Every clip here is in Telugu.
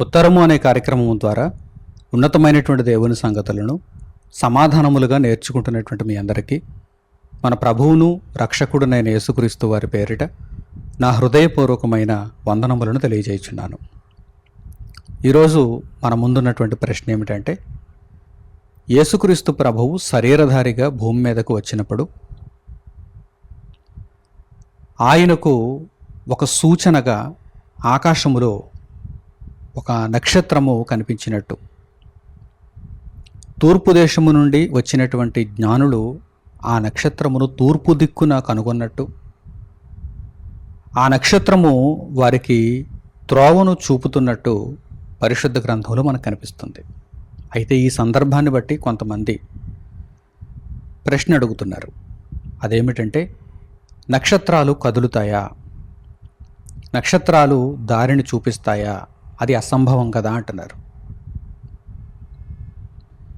ఉత్తరము అనే కార్యక్రమం ద్వారా ఉన్నతమైనటువంటి దేవుని సంగతులను సమాధానములుగా నేర్చుకుంటున్నటువంటి మీ అందరికీ మన ప్రభువును రక్షకుడునైన యేసుక్రీస్తు వారి పేరిట నా హృదయపూర్వకమైన వందనములను తెలియజేయుచున్నాను. ఈరోజు మన ముందున్నటువంటి ప్రశ్న ఏమిటంటే యేసుక్రీస్తు ప్రభువు శరీరధారిగా భూమి మీదకు వచ్చినప్పుడు ఆయనకు ఒక సూచనగా ఆకాశములో ఒక నక్షత్రము కనిపించినట్టు. తూర్పు దేశము నుండి వచ్చినటువంటి జ్ఞానులు ఆ నక్షత్రమును తూర్పు దిక్కున కనుగొన్నట్టు. ఆ నక్షత్రము వారికి త్రోవను చూపుతున్నట్టు పరిశుద్ధ గ్రంథంలో మనకు కనిపిస్తుంది. అయితే ఈ సందర్భాన్ని బట్టి కొంతమంది ప్రశ్న అడుగుతున్నారు. అదేమిటంటే నక్షత్రాలు కదులుతాయా? నక్షత్రాలు దారిని చూపిస్తాయా? అది అసంభవం కదా అంటున్నారు.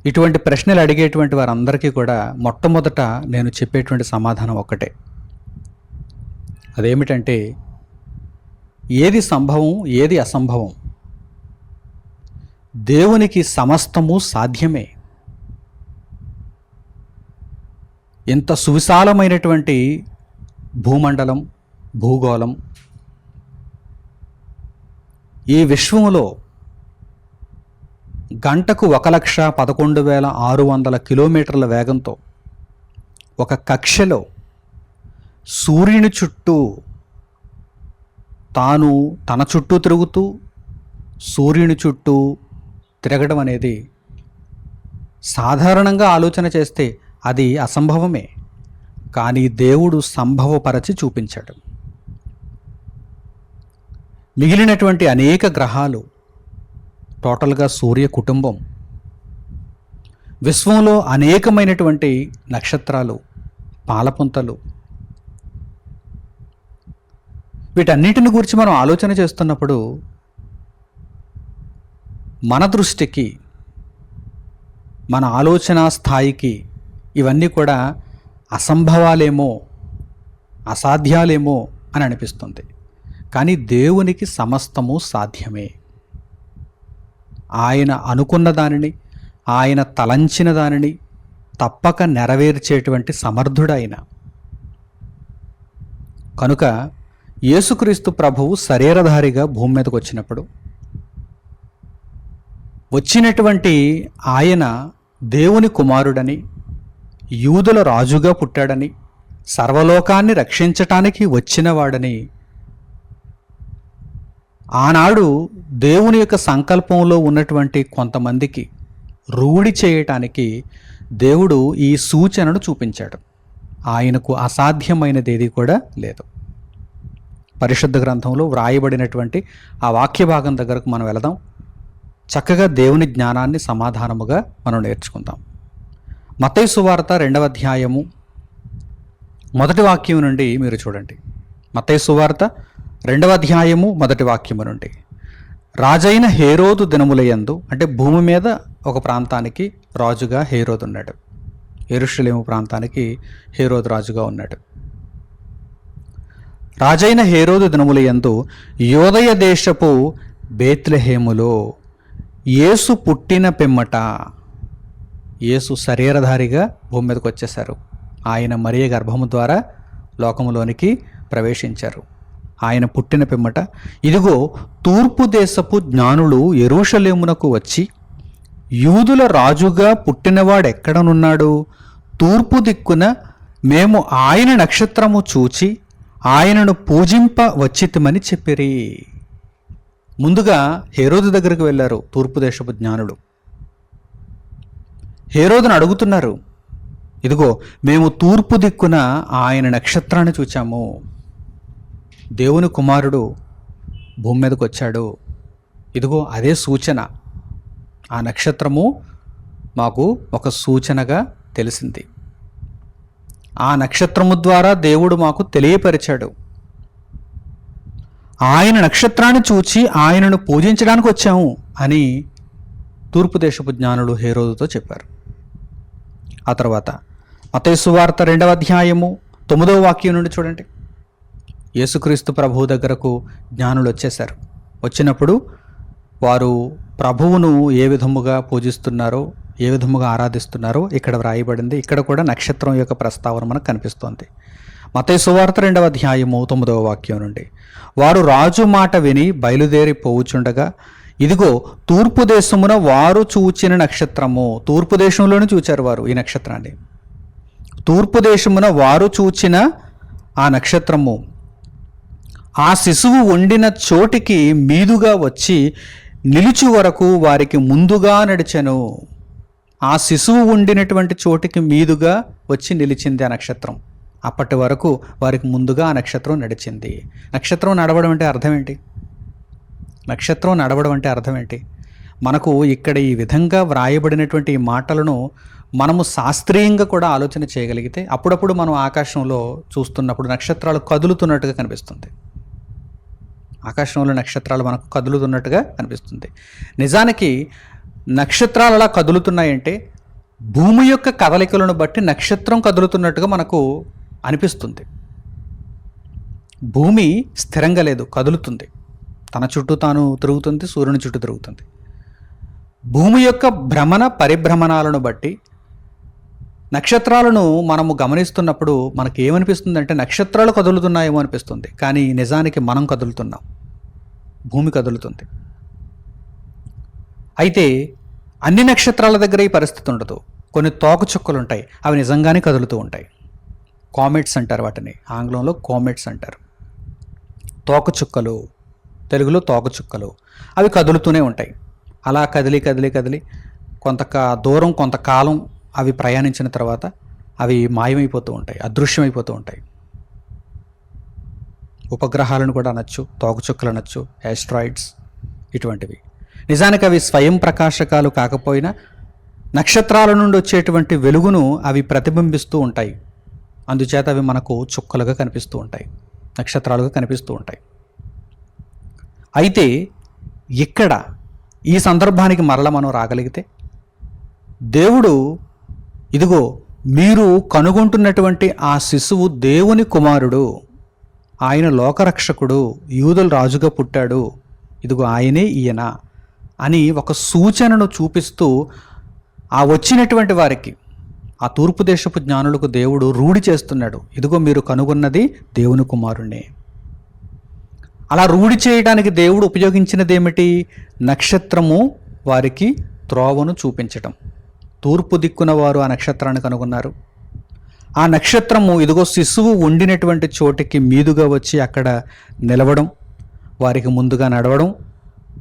ఇటువంటి ప్రశ్నలు అడిగేటువంటి వారందరికీ కూడా మొట్టమొదట నేను చెప్పేటువంటి సమాధానం ఒక్కటే. అదేమిటంటే ఏది సంభవం ఏది అసంభవం? దేవునికి సమస్తము సాధ్యమే. ఇంత సువిశాలమైనటువంటి భూమండలం భూగోళం ఈ విశ్వంలో గంటకు ఒక లక్ష పదకొండు వేల ఆరు వందల కిలోమీటర్ల వేగంతో ఒక కక్షలో సూర్యుని చుట్టూ తాను తన చుట్టూ తిరుగుతూ సూర్యుని చుట్టూ తిరగడం అనేది సాధారణంగా ఆలోచన చేస్తే అది అసంభవమే. కానీ దేవుడు సంభవపరచి చూపించాడు. మిగిలినటువంటి అనేక గ్రహాలు టోటల్గా సూర్య కుటుంబం విశ్వంలో అనేకమైనటువంటి నక్షత్రాలు పాలపుంతలు. వీటన్నిటిని గురించి మనం ఆలోచన చేస్తున్నప్పుడు మన దృష్టికి మన ఆలోచన స్థాయికి ఇవన్నీ కూడా అసంభవాలేమో అసాధ్యాలేమో అని అనిపిస్తుంది. కానీ దేవునికి సమస్తము సాధ్యమే. ఆయన అనుకున్న దానిని ఆయన తలంచిన దానిని తప్పక నెరవేర్చేటువంటి సమర్థుడైన. కనుక యేసుక్రీస్తు ప్రభువు శరీరధారిగా భూమి మీదకు వచ్చినప్పుడు వచ్చినటువంటి ఆయన దేవుని కుమారుడని యూదుల రాజుగా పుట్టాడని సర్వలోకాన్ని రక్షించటానికి వచ్చినవాడని ఆనాడు దేవుని యొక్క సంకల్పంలో ఉన్నటువంటి కొంతమందికి రూఢి చేయటానికి దేవుడు ఈ సూచనను చూపించాడు. ఆయనకు అసాధ్యమైనది ఏది కూడా లేదు. పరిశుద్ధ గ్రంథంలో వ్రాయబడినటువంటి ఆ వాక్య భాగం దగ్గరకు మనం వెళదాం. చక్కగా దేవుని జ్ఞానాన్ని సమాధానముగా మనం నేర్చుకుందాం. మతయ సువార్త రెండవ అధ్యాయము మొదటి వాక్యం నుండి మీరు చూడండి. మతయ సువార్త రెండవ అధ్యాయము మొదటి వాక్యము నుండి. రాజైన హేరోదు దినములయందు అంటే భూమి మీద ఒక ప్రాంతానికి రాజుగా హేరోదు ఉన్నాడు. ఎరుషులేము ప్రాంతానికి హేరోదు రాజుగా ఉన్నాడు. రాజైన హేరోదు దినములయందు యోదయ దేశపు బేత్లహేములో యేసు పుట్టిన పిమ్మట యేసు శరీరధారిగా భూమి మీదకి వచ్చేశారు. ఆయన మరియ గర్భము ద్వారా లోకములోనికి ప్రవేశించారు. ఆయన పుట్టిన పిమ్మట ఇదిగో తూర్పు దేశపు జ్ఞానులు ఎరుషలేమునకు వచ్చి యూదుల రాజుగా పుట్టినవాడెక్కడనున్నాడు? తూర్పు దిక్కున మేము ఆయన నక్షత్రము చూచి ఆయనను పూజింప వచ్చితమని చెప్పిరి. ముందుగా హేరోదు దగ్గరకు వెళ్ళారు తూర్పు దేశపు జ్ఞానులు. హేరోదును అడుగుతున్నారు ఇదిగో మేము తూర్పు దిక్కున ఆయన నక్షత్రాన్ని చూచాము. దేవుని కుమారుడు భూమి మీదకి వచ్చాడు. ఇదిగో అదే సూచన. ఆ నక్షత్రము మాకు ఒక సూచనగా తెలిసింది. ఆ నక్షత్రము ద్వారా దేవుడు మాకు తెలియపరిచాడు. ఆయన నక్షత్రాన్ని చూచి ఆయనను పూజించడానికి వచ్చాము అని తూర్పు దేశపు జ్ఞానుడు హేరోదుతో చెప్పారు. ఆ తర్వాత మతేసు వార్త రెండవ అధ్యాయము తొమ్మిదవ వాక్యం నుండి చూడండి. యేసుక్రీస్తు ప్రభువు దగ్గరకు జ్ఞానులు వచ్చేశారు వచ్చినప్పుడు వారు ప్రభువును ఏ విధముగా పూజిస్తున్నారో ఏ విధముగా ఆరాధిస్తున్నారో ఇక్కడ వ్రాయబడింది. ఇక్కడ కూడా నక్షత్రం యొక్క ప్రస్తావన మనకు కనిపిస్తోంది. మతయ సువార్త రెండవ అధ్యాయము తొమ్మిదవ వాక్యం నుండి వారు రాజు మాట విని బయలుదేరి పోవుచుండగా ఇదిగో తూర్పు దేశమున వారు చూచిన నక్షత్రము. తూర్పు దేశంలోనే చూచారు వారు ఈ నక్షత్రాన్ని. తూర్పు దేశమున వారు చూచిన ఆ నక్షత్రము ఆ శిశువు వండిన చోటికి మీదుగా వచ్చి నిలుచు వరకు వారికి ముందుగా నడిచెను. ఆ శిశువు ఉండినటువంటి చోటికి మీదుగా వచ్చి నిలిచింది ఆ నక్షత్రం. అప్పటి వరకు వారికి ముందుగా ఆ నక్షత్రం నడిచింది. నక్షత్రం నడవడం అంటే అర్థం ఏంటి? నక్షత్రం నడవడం అంటే అర్థం ఏంటి? మనకు ఇక్కడ ఈ విధంగా వ్రాయబడినటువంటి ఈ మాటలను మనము శాస్త్రీయంగా కూడా ఆలోచన చేయగలిగితే అప్పుడప్పుడు మనం ఆకాశంలో చూస్తున్నప్పుడు నక్షత్రాలు కదులుతున్నట్టుగా కనిపిస్తుంది. ఆకాశంలో నక్షత్రాలు మనకు కదులుతున్నట్టుగా కనిపిస్తుంది. నిజానికి నక్షత్రాలు అలా కదులుతున్నాయంటే భూమి యొక్క కదలికలను బట్టి నక్షత్రం కదులుతున్నట్టుగా మనకు అనిపిస్తుంది. భూమి స్థిరంగా లేదు కదులుతుంది. తన చుట్టూ తాను తిరుగుతుంది సూర్యుని చుట్టూ తిరుగుతుంది. భూమి యొక్క భ్రమణ పరిభ్రమణాలను బట్టి నక్షత్రాలను మనము గమనిస్తున్నప్పుడు మనకి ఏమనిపిస్తుంది అంటే నక్షత్రాలు కదులుతున్నాయేమో అనిపిస్తుంది. కానీ నిజానికి మనం కదులుతున్నాం. భూమి కదులుతుంది. అయితే అన్ని నక్షత్రాల దగ్గర ఈ పరిస్థితి ఉండదు. కొన్ని తోకచుక్కలు ఉంటాయి. అవి నిజంగానే కదులుతూ ఉంటాయి. కామెట్స్ అంటారు వాటిని. ఆంగ్లంలో కామెట్స్ అంటారు. తోకచుక్కలు తెలుగులో తోకచుక్కలు అవి కదులుతూనే ఉంటాయి. అలా కదిలి కదిలి కదిలి కొంత దూరం కొంతకాలం అవి ప్రయాణించిన తర్వాత అవి మాయమైపోతూ ఉంటాయి అదృశ్యమైపోతూ ఉంటాయి. ఉపగ్రహాలను కూడా అనొచ్చు తోకచుక్కలు అనొచ్చు యాస్ట్రాయిడ్స్ ఇటువంటివి. నిజానికి అవి స్వయం ప్రకాశకాలు కాకపోయినా నక్షత్రాల నుండి వచ్చేటువంటి వెలుగును అవి ప్రతిబింబిస్తూ ఉంటాయి. అందుచేత అవి మనకు చుక్కలుగా కనిపిస్తూ ఉంటాయి నక్షత్రాలుగా కనిపిస్తూ ఉంటాయి. అయితే ఇక్కడ ఈ సందర్భానికి మరల మనం రాగలిగితే దేవుడు ఇదిగో మీరు కనుగొంటున్నటువంటి ఆ శిశువు దేవుని కుమారుడు. ఆయన లోకరక్షకుడు యూదుల రాజుగా పుట్టాడు. ఇదిగో ఆయనే ఈయన అని ఒక సూచనను చూపిస్తూ ఆ వచ్చినటువంటి వారికి ఆ తూర్పు దేశపు జ్ఞానులకు దేవుడు రూఢి చేస్తున్నాడు. ఇదిగో మీరు కనుగొన్నది దేవుని కుమారుణ్ణి. అలా రూఢి చేయడానికి దేవుడు ఉపయోగించినది ఏమిటి నక్షత్రము వారికి త్రోవను చూపించటం. తూర్పు దిక్కున వారు ఆ నక్షత్రాన్ని కనుగొన్నారు. ఆ నక్షత్రము ఇదిగో శిశువు ఉండినటువంటి చోటికి మీదుగా వచ్చి అక్కడ నిలవడం వారికి ముందుగా నడవడం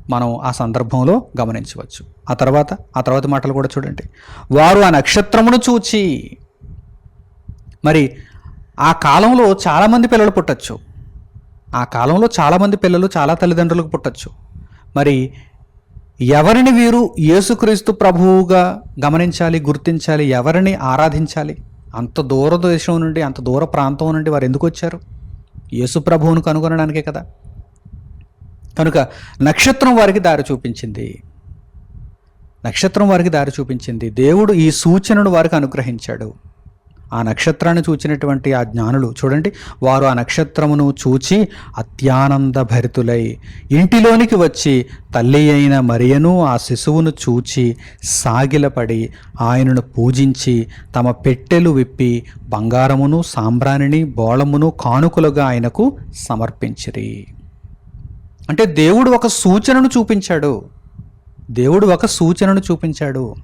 మనం ఆ సందర్భంలో గమనించవచ్చు. ఆ తర్వాత ఆ తర్వాత మాటలు కూడా చూడండి. వారు ఆ నక్షత్రమును చూచి మరి ఆ కాలంలో చాలామంది పిల్లలు పుట్టచ్చు. ఆ కాలంలో చాలామంది పిల్లలు చాలా తల్లిదండ్రులకు పుట్టచ్చు. మరి ఎవరిని వీరు యేసుక్రీస్తు ప్రభువుగా గమనించాలి గుర్తించాలి ఎవరిని ఆరాధించాలి? అంత దూర దేశం నుండి అంత దూర ప్రాంతం నుండి వారు ఎందుకు వచ్చారు? యేసు ప్రభువును కనుగొనడానికే కదా. కనుక నక్షత్రం వారికి దారి చూపించింది. నక్షత్రం వారికి దారి చూపించింది. దేవుడు ఈ సూచనను వారికి అనుగ్రహించాడు. ఆ నక్షత్రాన్ని చూచినటువంటి ఆ జ్ఞానులు చూడండి వారు ఆ నక్షత్రమును చూచి అత్యానంద భరితులై ఇంటిలోనికి వచ్చి తల్లి అయిన మరియను ఆ శిశువును చూచి సాగిలపడి ఆయనను పూజించి తమ పెట్టెలు విప్పి బంగారమును సాంబ్రాణిని బోళమును కానుకలుగా ఆయనకు సమర్పించిరి. అంటే దేవుడు ఒక సూచనను చూపించాడు. దేవుడు ఒక సూచనను చూపించాడు.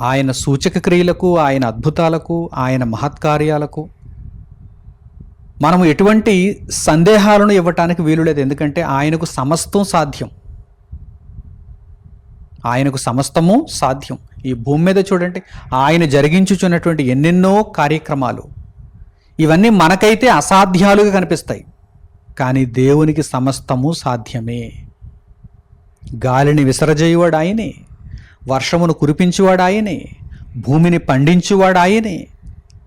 ఆయన సూచక క్రియలకు ఆయన అద్భుతాలకు ఆయన మహత్కార్యాలకు. మనము ఎటువంటి సందేహాలను ఇవ్వటానికి వీలు లేదు. ఎందుకంటే ఆయనకు సమస్తం సాధ్యం. ఆయనకు సమస్తము సాధ్యం. ఈ భూమి మీద చూడండి ఆయన జరిగించుచున్నటువంటి ఎన్నెన్నో కార్యక్రమాలు. ఇవన్నీ మనకైతే అసాధ్యాలుగా కనిపిస్తాయి. కానీ దేవునికి సమస్తము సాధ్యమే. గాలిని విసరజేయువాడు ఆయనే. వర్షమును కురిపించువాడు ఆయనే భూమిని పండించువాడు ఆయనే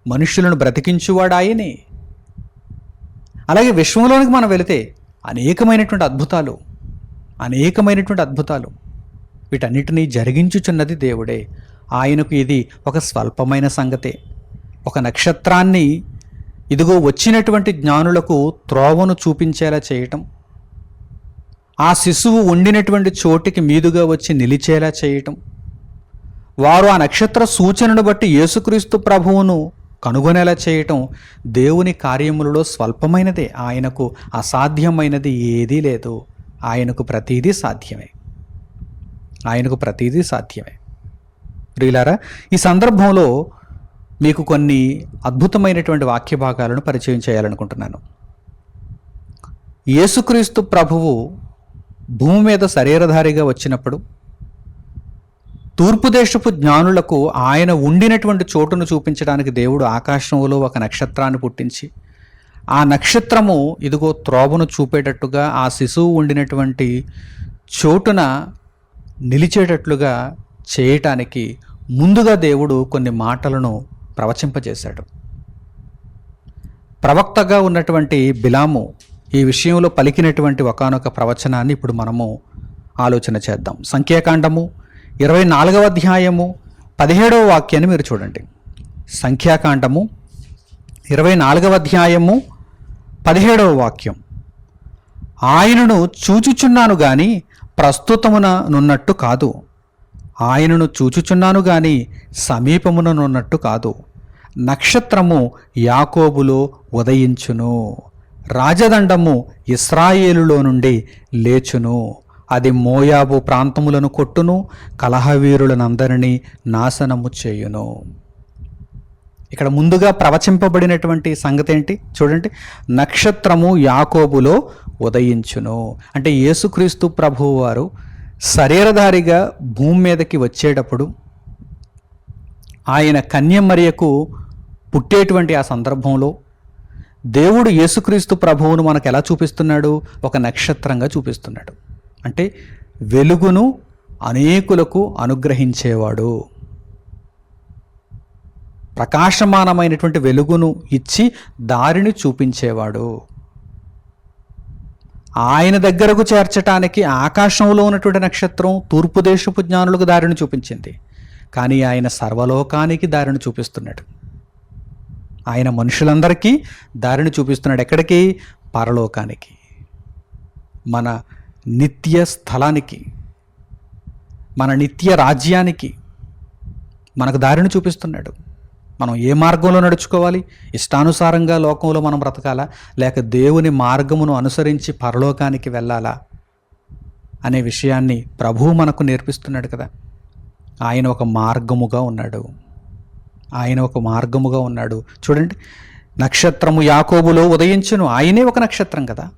మనుషులను బ్రతికించువాడు ఆయనే అలాగే విశ్వంలోనికి మనం వెళితే అనేకమైనటువంటి అద్భుతాలు అనేకమైనటువంటి అద్భుతాలు. వీటన్నిటినీ జరిగించుచున్నది దేవుడే. ఆయనకు ఇది ఒక స్వల్పమైన సంగతే. ఒక నక్షత్రాన్ని ఇదిగో వచ్చినటువంటి జ్ఞానులకు త్రోవను చూపించేలా చేయటం. ఆ శిశువు ఉండినటువంటి చోటికి మీదుగా వచ్చి నిలిచేలా చేయటం. వారు ఆ నక్షత్ర సూచనను బట్టి యేసుక్రీస్తు ప్రభువును కనుగొనేలా చేయటం దేవుని కార్యములలో స్వల్పమైనదే. ఆయనకు అసాధ్యమైనది ఏదీ లేదు. ఆయనకు ప్రతీదీ సాధ్యమే. ఆయనకు ప్రతీదీ సాధ్యమే. ప్రియులారా ఈ సందర్భంలో మీకు కొన్ని అద్భుతమైనటువంటి వాక్య భాగాలను పరిచయం చేయాలనుకుంటున్నాను. యేసుక్రీస్తు ప్రభువు భూమి మీద శరీరధారిగా వచ్చినప్పుడు తూర్పు దేశపు జ్ఞానులకు ఆయన ఉండినటువంటి చోటును చూపించడానికి దేవుడు ఆకాశంలో ఒక నక్షత్రాన్ని పుట్టించి ఆ నక్షత్రము ఇదిగో త్రోవను చూపేటట్టుగా ఆ శిశువు ఉండినటువంటి చోటున నిలిచేటట్లుగా చేయటానికి ముందుగా దేవుడు కొన్ని మాటలను ప్రవచింపజేశాడు. ప్రవక్తగా ఉన్నటువంటి బిలాము ఈ విషయంలో పలికినటువంటి ఒకానొక ప్రవచనాన్ని ఇప్పుడు మనము ఆలోచన చేద్దాం. సంఖ్యాకాండము ఇరవై నాలుగవ అధ్యాయము పదిహేడవ వాక్యాన్ని మీరు చూడండి. సంఖ్యాకాండము ఇరవై నాలుగవ అధ్యాయము పదిహేడవ వాక్యం. ఆయనను చూచుచున్నాను గాని ప్రస్తుతమున నున్నట్టు కాదు. ఆయనను చూచుచున్నాను గాని సమీపమున నున్నట్టు కాదు. నక్షత్రము యాకోబులో ఉదయించును. రాజదండము ఇస్రాయేలులో నుండి లేచును. అది మోయాబు ప్రాంతములను కొట్టును కలహవీరులనందరినీ నాశనము చేయును. ఇక్కడ ముందుగా ప్రవచింపబడినటువంటి సంగతి ఏంటి చూడండి. నక్షత్రము యాకోబులో ఉదయించును. అంటే యేసుక్రీస్తు ప్రభువు వారు శరీరధారిగా భూమి మీదకి వచ్చేటప్పుడు ఆయన కన్యమరియకు పుట్టేటువంటి ఆ సందర్భంలో దేవుడు యేసుక్రీస్తు ప్రభువును మనకు ఎలా చూపిస్తున్నాడు? ఒక నక్షత్రంగా చూపిస్తున్నాడు. అంటే వెలుగును అనేకులకు అనుగ్రహించేవాడు. ప్రకాశమానమైనటువంటి వెలుగును ఇచ్చి దారిని చూపించేవాడు. ఆయన దగ్గరకు చేర్చటానికి ఆకాశంలో ఉన్నటువంటి నక్షత్రం తూర్పు దేశపు జ్ఞానులకు దారిని చూపించింది. కానీ ఆయన సర్వలోకానికి దారిని చూపిస్తున్నాడు. ఆయన మనుషులందరికీ దారిని చూపిస్తున్నాడు ఎక్కడికి? పరలోకానికి. మన నిత్య స్థలానికి. మన నిత్య రాజ్యానికి మనకు దారిని చూపిస్తున్నాడు. మనం ఏ మార్గంలో నడుచుకోవాలి? ఇష్టానుసారంగా లోకంలో మనం బ్రతకాలా? లేక దేవుని మార్గమును అనుసరించి పరలోకానికి వెళ్ళాలా? అనే విషయాన్ని ప్రభువు మనకు నేర్పిస్తున్నాడు కదా. ఆయన ఒక మార్గముగా ఉన్నాడు. ఆయన ఒక మార్గముగా ఉన్నాడు. చూడండి నక్షత్రము యాకోబులో ఉదయించును. ఆయనే ఒక నక్షత్రం కదా.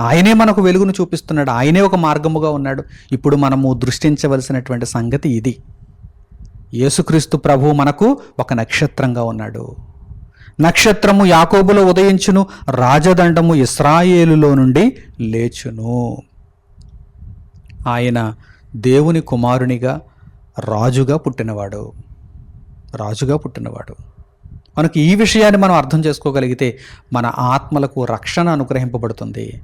ఆయనే మనకు వెలుగును చూపిస్తున్నాడు. ఆయనే ఒక మార్గముగా ఉన్నాడు. ఇప్పుడు మనము దృష్టించవలసినటువంటి సంగతి ఇది. యేసుక్రీస్తు ప్రభు మనకు ఒక నక్షత్రంగా ఉన్నాడు. నక్షత్రము యాకోబులో ఉదయించును. రాజదండము ఇస్రాయేలులో నుండి లేచును. ఆయన దేవుని కుమారునిగా రాజుగా పుట్టినవాడు. రాజుగా పుట్టినవాడు. మనకు ఈ విషయాన్ని మనం అర్థం చేసుకోగలిగితే మన ఆత్మలకు రక్షణ అనుగ్రహింపబడుతుంది.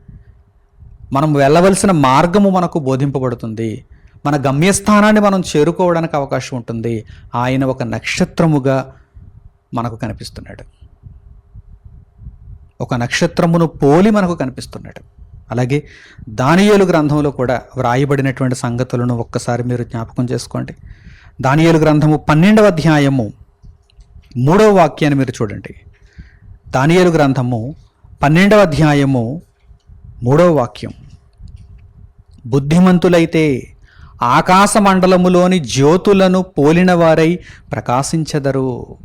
మనం వెళ్ళవలసిన మార్గము మనకు బోధింపబడుతుంది. మన గమ్యస్థానాన్ని మనం చేరుకోవడానికి అవకాశం ఉంటుంది. ఆయన ఒక నక్షత్రముగా మనకు కనిపిస్తున్నాడు. ఒక నక్షత్రమును పోలి మనకు కనిపిస్తున్నాడు. అలాగే దానియేలు గ్రంథంలో కూడా వ్రాయబడినటువంటి సంగతులను ఒక్కసారి మీరు జ్ఞాపకం చేసుకోండి. దానియేలు గ్రంథము పన్నెండవ అధ్యాయము మూడవ వాక్యాన్ని మీరు చూడండి. దానియేలు గ్రంథము పన్నెండవ అధ్యాయము మూడవ వాక్యం. బుద్ధిమంతులైతే ఆకాశ మండలములోని జ్యోతులను పోలిన వారై ప్రకాశించెదరు.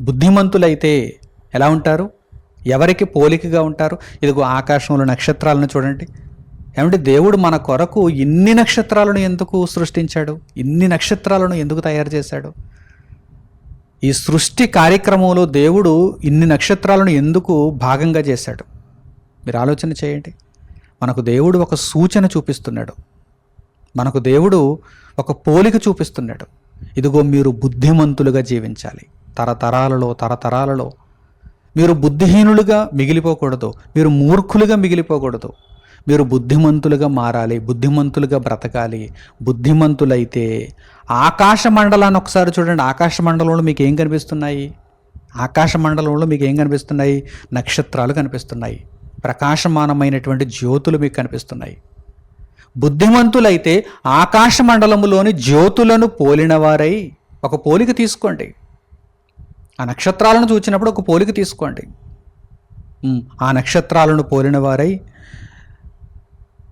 బుద్ధిమంతులైతే ఎలా ఉంటారు? ఎవరికి పోలికగా ఉంటారు? ఇదిగో ఆకాశంలో నక్షత్రాలను చూడండి. ఏమంటే దేవుడు మన కొరకు ఇన్ని నక్షత్రాలను ఎందుకు సృష్టించాడు? ఇన్ని నక్షత్రాలను ఎందుకు తయారు చేశాడు? ఈ సృష్టి కార్యక్రమంలో దేవుడు ఇన్ని నక్షత్రాలను ఎందుకు భాగంగా చేశాడు? మీరు ఆలోచన చేయండి. మనకు దేవుడు ఒక సూచన చూపిస్తున్నాడు. మనకు దేవుడు ఒక పోలిక చూపిస్తున్నాడు. ఇదిగో మీరు బుద్ధిమంతులుగా జీవించాలి. తరతరాలలో తరతరాలలో మీరు బుద్ధిహీనులుగా మిగిలిపోకూడదు. మీరు మూర్ఖులుగా మిగిలిపోకూడదు. మీరు బుద్ధిమంతులుగా మారాలి బుద్ధిమంతులుగా బ్రతకాలి బుద్ధిమంతులైతే ఆకాశ మండలాన్ని ఒకసారి చూడండి. ఆకాశ మండలంలో మీకు ఏం కనిపిస్తున్నాయి? ఆకాశ మండలంలో మీకు ఏం కనిపిస్తున్నాయి? నక్షత్రాలు కనిపిస్తున్నాయి. ప్రకాశమానమైనటువంటి జ్యోతులు మీకు కనిపిస్తున్నాయి. బుద్ధిమంతులైతే ఆకాశ మండలములోని జ్యోతులను పోలినవారై ఒక పోలిక తీసుకోండి. ఆ నక్షత్రాలను చూచినప్పుడు ఒక పోలిక తీసుకోండి. ఆ నక్షత్రాలను పోలినవారై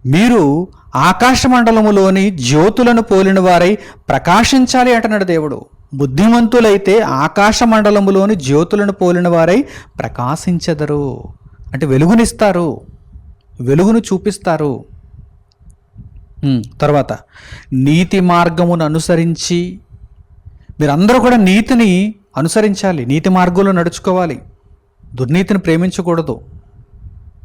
మీరు ఆకాశమండలములోని జ్యోతులను పోలిన వారై ప్రకాశించాలి అంటున్నాడు దేవుడు. బుద్ధిమంతులైతే ఆకాశమండలములోని జ్యోతులను పోలిన వారై ప్రకాశించెదరు. అంటే వెలుగునిస్తారు. వెలుగును చూపిస్తారు. తర్వాత నీతి మార్గమును అనుసరించి మీరందరూ కూడా నీతిని అనుసరించాలి నీతి మార్గంలో నడుచుకోవాలి. దుర్నీతిని ప్రేమించకూడదు.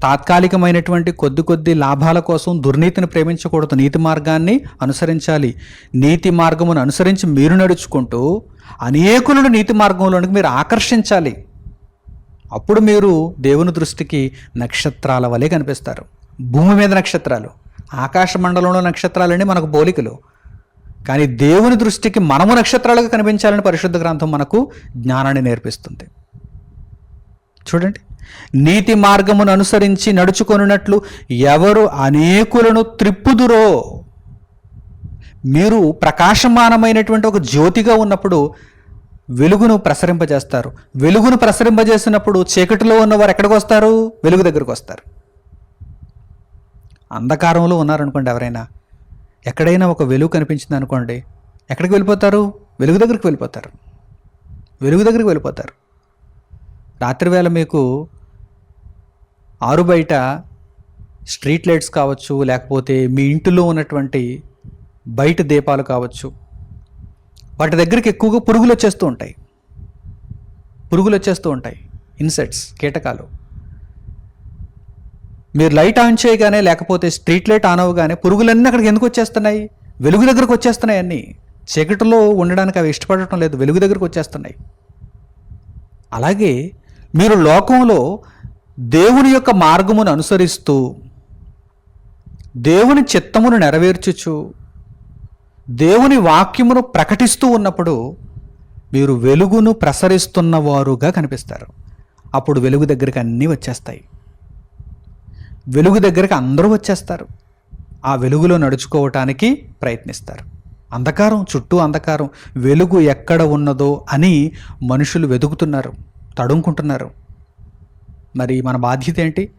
తాత్కాలికమైనటువంటి కొద్ది కొద్ది లాభాల కోసం దుర్నీతిని ప్రేమించకూడదు. నీతి మార్గాన్ని అనుసరించాలి. నీతి మార్గమును అనుసరించి మీరు నడుచుకుంటూ అనేకులను నీతి మార్గంలోనికి మీరు ఆకర్షించాలి. అప్పుడు మీరు దేవుని దృష్టికి నక్షత్రాల వలె కనిపిస్తారు. భూమి మీద నక్షత్రాలు ఆకాశ మండలంలో నక్షత్రాలని మనకు పోలికలు. కానీ దేవుని దృష్టికి మనము నక్షత్రాలుగా కనిపించాలని పరిశుద్ధ గ్రంథం మనకు జ్ఞానాన్ని నేర్పిస్తుంది. చూడండి. నీతి మార్గమును అనుసరించి నడుచుకొనున్నట్లు ఎవరు అనేకులను త్రిప్పుదురో? మీరు ప్రకాశమానమైనటువంటి ఒక జ్యోతిగా ఉన్నప్పుడు వెలుగును ప్రసరింపజేస్తారు. వెలుగును ప్రసరింపజేసినప్పుడు చీకటిలో ఉన్నవారు ఎక్కడికి వస్తారు? వెలుగు దగ్గరకు వస్తారు. అంధకారంలో ఉన్నారనుకోండి ఎవరైనా. ఎక్కడైనా ఒక వెలుగు కనిపించింది అనుకోండి ఎక్కడికి వెళ్ళిపోతారు? వెలుగు దగ్గరికి వెళ్ళిపోతారు. వెలుగు దగ్గరికి వెళ్ళిపోతారు. రాత్రివేళ మీకు ఆరు బయట స్ట్రీట్ లైట్స్ కావచ్చు లేకపోతే మీ ఇంటిలో ఉన్నటువంటి బయట దీపాలు కావచ్చు వాటి దగ్గరికి ఎక్కువగా పురుగులు వచ్చేస్తూ ఉంటాయి. పురుగులు వచ్చేస్తూ ఉంటాయి. ఇన్సెట్స్ కీటకాలు. మీరు లైట్ ఆన్ చేయగానే లేకపోతే స్ట్రీట్ లైట్ ఆన్ అవ్వగానే పురుగులన్నీ అక్కడికి ఎందుకు వచ్చేస్తున్నాయి? వెలుగు దగ్గరకు వచ్చేస్తున్నాయి అన్నీ. చీకటిలో ఉండడానికి అవి ఇష్టపడటం లేదు. వెలుగు దగ్గరకు వచ్చేస్తున్నాయి. అలాగే మీరు లోకంలో దేవుని యొక్క మార్గమును అనుసరిస్తూ దేవుని చిత్తమును నెరవేర్చుచు దేవుని వాక్యమును ప్రకటిస్తూ ఉన్నప్పుడు మీరు వెలుగును ప్రసరిస్తున్నవారుగా కనిపిస్తారు. అప్పుడు వెలుగు దగ్గరికి అన్నీ వచ్చేస్తాయి. వెలుగు దగ్గరికి అందరూ వచ్చేస్తారు. ఆ వెలుగులో నడుచుకోవటానికి ప్రయత్నిస్తారు. అంధకారం చుట్టూ అంధకారం వెలుగు ఎక్కడ ఉన్నదో అని మనుషులు వెతుకుతున్నారు తడుముకుంటున్నారు. మరి మన బాధ్యత ఏంటి?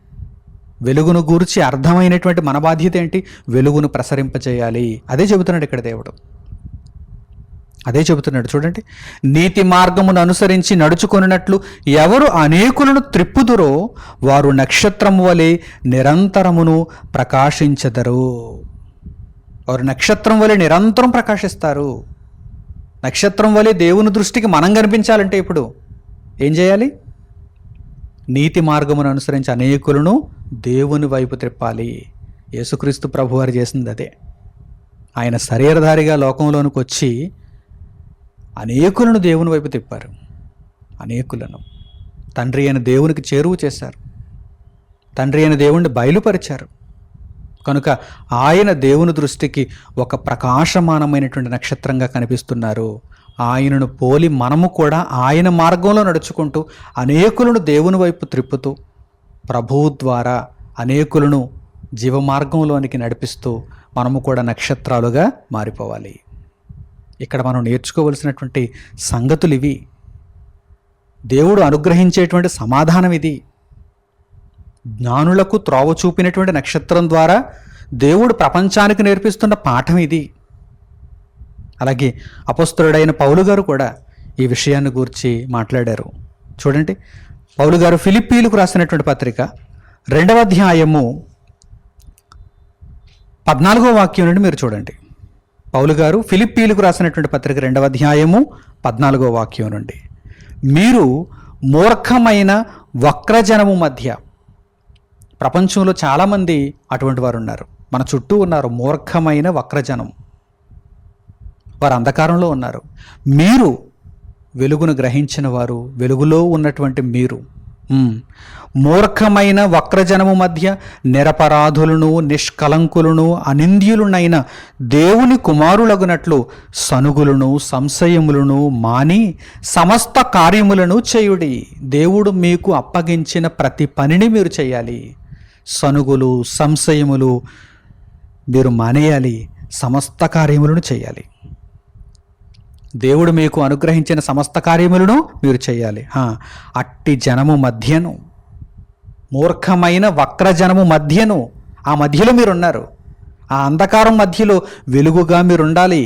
వెలుగును గూర్చి అర్థమైనటువంటి మన బాధ్యత ఏంటి? వెలుగును ప్రసరింపచేయాలి. అదే చెబుతున్నాడు ఇక్కడ దేవుడు. అదే చెబుతున్నాడు. చూడండి. నీతి మార్గమును అనుసరించి నడుచుకున్నట్లు ఎవరు అనేకులను త్రిప్పుదురో వారు నక్షత్రము వలె నిరంతరమును ప్రకాశించదరు. వారు నక్షత్రం వలె నిరంతరం ప్రకాశిస్తారు. నక్షత్రం వలె దేవుని దృష్టికి మనం కనిపించాలంటే ఇప్పుడు ఏం చేయాలి? నీతి మార్గమును అనుసరించి అనేకులను దేవుని వైపు త్రిప్పాలి. యేసుక్రీస్తు ప్రభువారు చేసింది అదే. ఆయన శరీరధారిగా లోకంలోనికి వచ్చి అనేకులను దేవుని వైపు తిప్పారు అనేకులను. తండ్రి అయిన దేవునికి చేరువు చేశారు. తండ్రి అయిన దేవుణ్ణి బయలుపరిచారు. కనుక ఆయన దేవుని దృష్టికి ఒక ప్రకాశమానమైనటువంటి నక్షత్రంగా కనిపిస్తున్నారు. ఆయనను పోలి మనము కూడా ఆయన మార్గంలో నడుచుకుంటూ అనేకులను దేవుని వైపు త్రిప్పుతూ ప్రభువు ద్వారా అనేకులను జీవ మార్గంలోనికి నడిపిస్తూ మనము కూడా నక్షత్రాలుగా మారిపోవాలి. ఇక్కడ మనం నేర్చుకోవలసినటువంటి సంగతులు ఇవి. దేవుడు అనుగ్రహించేటువంటి సమాధానం ఇది. జ్ఞానులకు త్రోవ చూపినటువంటి నక్షత్రం ద్వారా దేవుడు ప్రపంచానికి నేర్పిస్తున్న పాఠం ఇది. అలాగే అపస్తుడైన పౌలు గారు కూడా ఈ విషయాన్ని గురించి మాట్లాడారు. చూడండి పౌలు గారు ఫిలిప్పీలకు రాసినటువంటి పత్రిక రెండవ అధ్యాయము పద్నాలుగో వాక్యం నుండి మీరు చూడండి. పౌలు గారు ఫిలిప్పీలకు రాసినటువంటి పత్రిక రెండవ అధ్యాయము పద్నాలుగో వాక్యం నుండి. మీరు మూర్ఖమైన వక్రజనము మధ్య ప్రపంచంలో చాలామంది అటువంటి వారు ఉన్నారు. మన చుట్టూ ఉన్నారు మూర్ఖమైన వక్రజనం. వారు అంధకారంలో ఉన్నారు. మీరు వెలుగును గ్రహించిన వారు వెలుగులో ఉన్నటువంటి మీరు. మూర్ఖమైన వక్రజనము మధ్య నిరపరాధులను నిష్కలంకులను అనింద్యులునైన దేవుని కుమారులగునట్లు సనుగులను సంశయములను మాని సమస్త కార్యములను చేయుడి. దేవుడు మీకు అప్పగించిన ప్రతి పనిని మీరు చేయాలి. సనుగులు సంశయములు మీరు మానేయాలి. సమస్త కార్యములను చేయాలి. దేవుడు మీకు అనుగ్రహించిన సమస్త కార్యములను మీరు చేయాలి. అట్టి జనము మధ్యను మూర్ఖమైన వక్ర జనము మధ్యను ఆ మధ్యలో మీరున్నారు. ఆ అంధకారం మధ్యలో వెలుగుగా మీరు ఉండాలి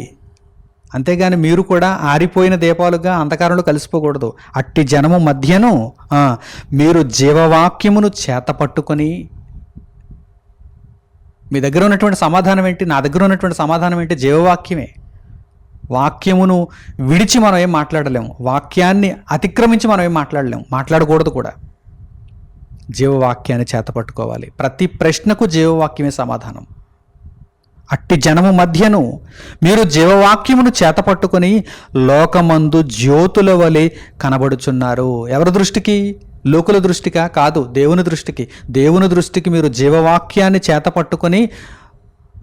అంతేగాని మీరు కూడా ఆరిపోయిన దీపాలుగా అంధకారంలో కలిసిపోకూడదు. అట్టి జనము మధ్యను మీరు జీవవాక్యమును చేత పట్టుకొని మీ దగ్గర ఉన్నటువంటి సమాధానం ఏంటి? నా దగ్గర ఉన్నటువంటి సమాధానం ఏంటి? జీవవాక్యమే. వాక్యమును విడిచి మనం ఏం మాట్లాడలేము. వాక్యాన్ని అతిక్రమించి మనం ఏం మాట్లాడలేము. మాట్లాడకూడదు కూడా. జీవవాక్యాన్ని చేత పట్టుకోవాలి. ప్రతి ప్రశ్నకు జీవవాక్యమే సమాధానం. అట్టి జనము మధ్యను మీరు జీవవాక్యమును చేత పట్టుకొని లోకమందు జ్యోతుల వలె కనబడుచున్నారు. ఎవరి దృష్టికి? లోకుల దృష్టికా? కాదు దేవుని దృష్టికి. దేవుని దృష్టికి మీరు జీవవాక్యాన్ని చేత పట్టుకొని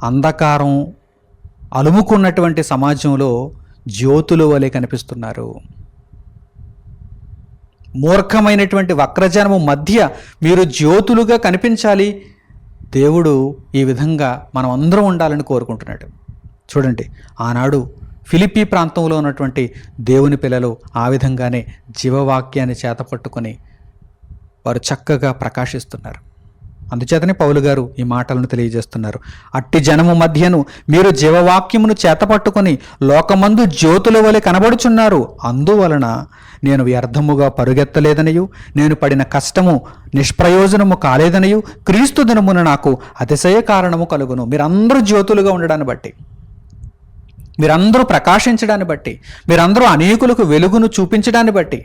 అంధకారం అలుముకున్నటువంటి సమాజంలో జ్యోతుల వలె కనిపిస్తున్నారు. మూర్ఖమైనటువంటి వక్రజనము మధ్య మీరు జ్యోతులుగా కనిపించాలి. దేవుడు ఈ విధంగా మనం అందరం ఉండాలని కోరుకుంటున్నాడు. చూడండి ఆనాడు ఫిలిపి ప్రాంతంలో ఉన్నటువంటి దేవుని పిల్లలు ఆ విధంగానే జీవవాక్యాన్ని చేతపట్టుకొని వారు చక్కగా ప్రకాశిస్తున్నారు. అందుచేతనే పౌలు గారు ఈ మాటలను తెలియజేస్తున్నారు. అట్టి జనము మధ్యను మీరు జీవవాక్యమును చేతపట్టుకొని లోకమందు జ్యోతుల వలె కనబడుచున్నారు. అందువలన నేను వ్యర్థముగా పరుగెత్తలేదనియు నేను పడిన కష్టము నిష్ప్రయోజనము కాలేదనియు క్రీస్తు దినమున నాకు అతిశయ కారణము కలుగును. మీరందరూ జ్యోతులుగా ఉండడాన్ని బట్టి మీరందరూ ప్రకాశించడాన్ని బట్టి మీరందరూ అనేకులకు వెలుగును చూపించడాన్ని బట్టి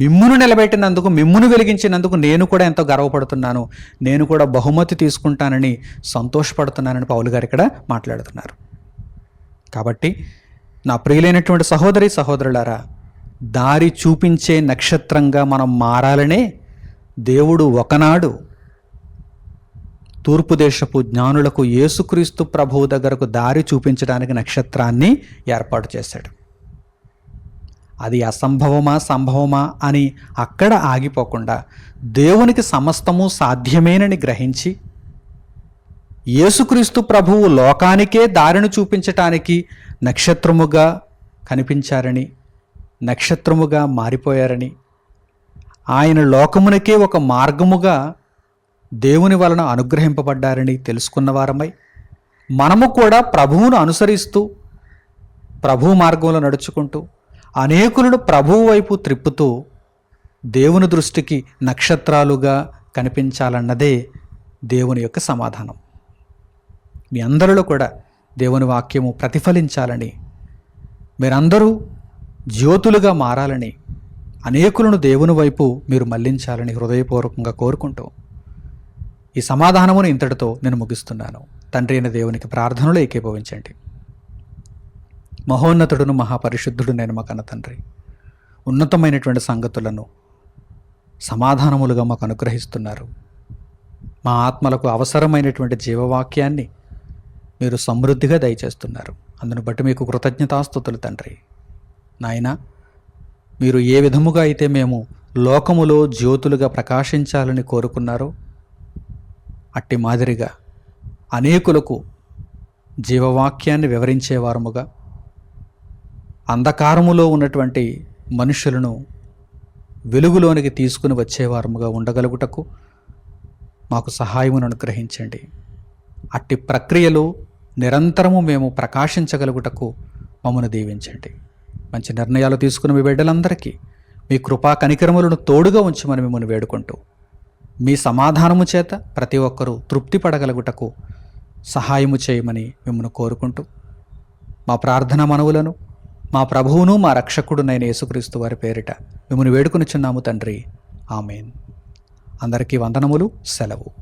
మిమ్మును నిలబెట్టినందుకు మిమ్మును వెలిగించినందుకు నేను కూడా ఎంతో గర్వపడుతున్నాను. నేను కూడా బహుమతి తీసుకుంటానని సంతోషపడుతున్నానని పౌలు గారు ఇక్కడ మాట్లాడుతున్నారు. కాబట్టి నా ప్రియులైనటువంటి సహోదరి సహోదరులారా దారి చూపించే నక్షత్రంగా మనం మారాలనే దేవుడు ఒకనాడు తూర్పు దేశపు జ్ఞానులకు యేసుక్రీస్తు ప్రభువు దగ్గరకు దారి చూపించడానికి నక్షత్రాన్ని ఏర్పాటు చేశాడు. అది అసంభవమా సంభవమా అని అక్కడ ఆగిపోకుండా దేవునికి సమస్తము సాధ్యమేనని గ్రహించి యేసుక్రీస్తు ప్రభువు లోకానికే దారిని చూపించటానికి నక్షత్రముగా కనిపించారని నక్షత్రముగా మారిపోయారని ఆయన లోకమునకే ఒక మార్గముగా దేవుని వలన అనుగ్రహింపబడ్డారని తెలుసుకున్న వారమై మనము కూడా ప్రభువును అనుసరిస్తూ ప్రభు మార్గంలో నడుచుకుంటూ అనేకులను ప్రభువు వైపు త్రిప్పుతూ దేవుని దృష్టికి నక్షత్రాలుగా కనిపించాలన్నదే దేవుని యొక్క సమాధానం. మీ అందరిలో కూడా దేవుని వాక్యము ప్రతిఫలించాలని మీరందరూ జ్యోతులుగా మారాలని అనేకులను దేవుని వైపు మీరు మళ్ళించాలని హృదయపూర్వకంగా కోరుకుంటూ ఈ సమాధానమును ఇంతటితో నేను ముగిస్తున్నాను. తండ్రి అయిన దేవునికి ప్రార్థనలు ఏకీభవించండి. మహోన్నతుడును మహాపరిశుద్ధుడు నేను మా కన్న తండ్రి. ఉన్నతమైనటువంటి సంగతులను సమాధానములుగా మాకు అనుగ్రహిస్తున్నారు. మా ఆత్మలకు అవసరమైనటువంటి జీవవాక్యాన్ని మీరు సమృద్ధిగా దయచేస్తున్నారు. అందును బట్టి మీకు కృతజ్ఞతాస్తుతులు తండ్రి. నాయన మీరు ఏ విధముగా అయితే మేము లోకములో జ్యోతులుగా ప్రకాశించాలని కోరుకున్నారో అట్టి మాదిరిగా అనేకులకు జీవవాక్యాన్ని వివరించేవారముగా అంధకారములో ఉన్నటువంటి మనుషులను వెలుగులోనికి తీసుకుని వచ్చేవారముగా ఉండగలుగుటకు మాకు సహాయమును అనుగ్రహించండి. అట్టి ప్రక్రియలో నిరంతరము మేము ప్రకాశించగలుగుటకు మమ్మను దీవించండి. మంచి నిర్ణయాలు తీసుకున్న మీ బిడ్డలందరికీ మీ కృపా కనికరములను తోడుగా ఉంచమని మిమ్మల్ని వేడుకుంటూ మీ సమాధానము చేత ప్రతి ఒక్కరూ తృప్తి పడగలుగుటకు సహాయము చేయమని మిమ్మల్ని కోరుకుంటూ మా ప్రార్థన మనవులను మా ప్రభువును మా రక్షకుడునైన యేసుక్రీస్తు వారి పేరిట మిమ్మల్ని వేడుకొనిచున్నాము తండ్రి. ఆమెన్. అందరికీ వందనములు సెలవు.